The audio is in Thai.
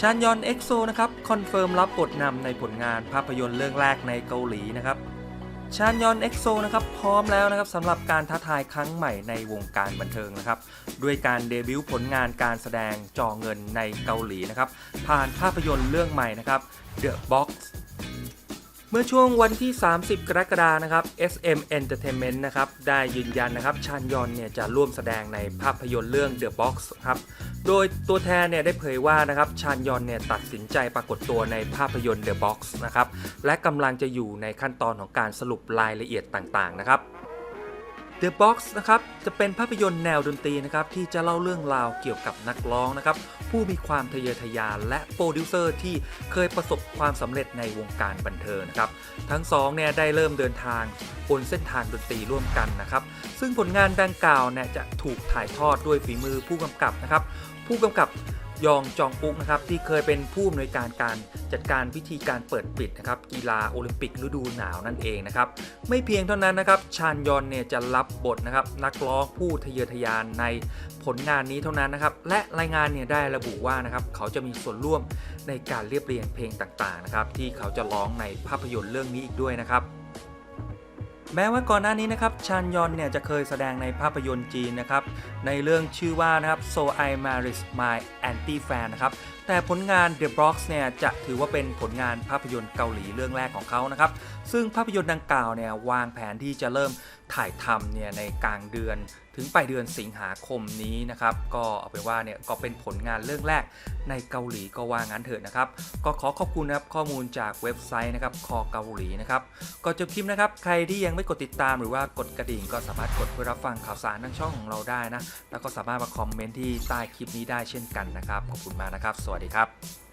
ชานยอนเอ็กโซนะครับคอนเฟิร์มรับบทนำในผลงานภาพยนตร์เรื่องแรกในเกาหลีนะครับชานยอนเอ็กโซนะครับพร้อมแล้วนะครับสำหรับการท้าทายครั้งใหม่ในวงการบันเทิงนะครับด้วยการเดบิวต์ผลงานการแสดงจอเงินในเกาหลีนะครับผ่านภาพยนตร์เรื่องใหม่นะครับ The Box เมื่อช่วงวันที่ 30 กรกฎาคมนะครับ SM Entertainment นะครับได้ยืนยันนะครับชานยอนเนี่ยจะร่วมแสดงในภาพยนตร์เรื่อง The Box ครับโดยตัวแทนเนี่ยได้เผยว่านะครับชานยอนเนี่ยตัดสินใจปรากฏตัวในภาพยนตร์ The Box นะครับและกำลังจะอยู่ในขั้นตอนของการสรุปรายละเอียดต่างๆนะครับ The Box นะครับจะเป็นภาพยนตร์แนวดนตรีนะครับที่จะเล่าเรื่องราวเกี่ยวกับนักร้องนะครับผู้มีความทะเยอทะยานและโปรดิวเซอร์ที่เคยประสบความสำเร็จในวงการบันเทิงนะครับทั้งสองเนี่ยได้เริ่มเดินทางบนเส้นทางดนตรีร่วมกันนะครับซึ่งผลงานดังกล่าวเนี่ยจะถูกถ่ายทอดด้วยฝีมือผู้กำกับนะครับผู้กำกับ ยองจองปุกนะครับที่เคยเป็นผู้อำนวยการการจัดการพิธีการเปิดปิดนะครับกีฬาโอลิมปิกฤดูหนาวนั่นเองนะครับไม่เพียงเท่านั้นนะครับชานยอนเนี่ยจะรับบทนะครับนักร้องผู้ทะเยอทะยานในผลงานนี้เท่านั้นนะครับและรายงานเนี่ยได้ระบุว่านะครับเขาจะมีส่วนร่วมในการเรียบเรียงเพลงต่างๆนะครับที่เขาจะร้องในภาพยนตร์เรื่องนี้อีกด้วยนะครับ แม้ว่าก่อนหน้านี้นะครับชานยอนเนี่ยจะเคยแสดงในภาพยนตร์จีนนะครับในเรื่องชื่อว่านะครับ So I Married My Anti Fan นะครับแต่ผลงาน The Box เนี่ยจะถือว่าเป็นผลงานภาพยนตร์เกาหลีเรื่องแรกของเขานะครับซึ่งภาพยนตร์ดังกล่าวเนี่ยวางแผนที่จะเริ่มถ่ายทำเนี่ยในกลางเดือนถึงปลายเดือนสิงหาคมนี้นะครับ ก็เอาเป็นว่าเนี่ยก็เป็นผลงานเรื่องแรกในเกาหลีก็ว่างั้นเถิดนะครับ ก็ขอขอบคุณนะครับข้อมูลจากเว็บไซต์นะครับคอเกาหลีนะครับก่อนจบคลิปนะครับ ใครที่ยังไม่กดติดตามหรือว่ากดกระดิ่งก็สามารถกดเพื่อรับฟังข่าวสารทางช่องของเราได้นะ แล้วก็สามารถมาคอมเมนต์ที่ใต้คลิปนี้ได้เช่นกันนะครับ ขอบคุณมากนะครับ สวัสดีครับ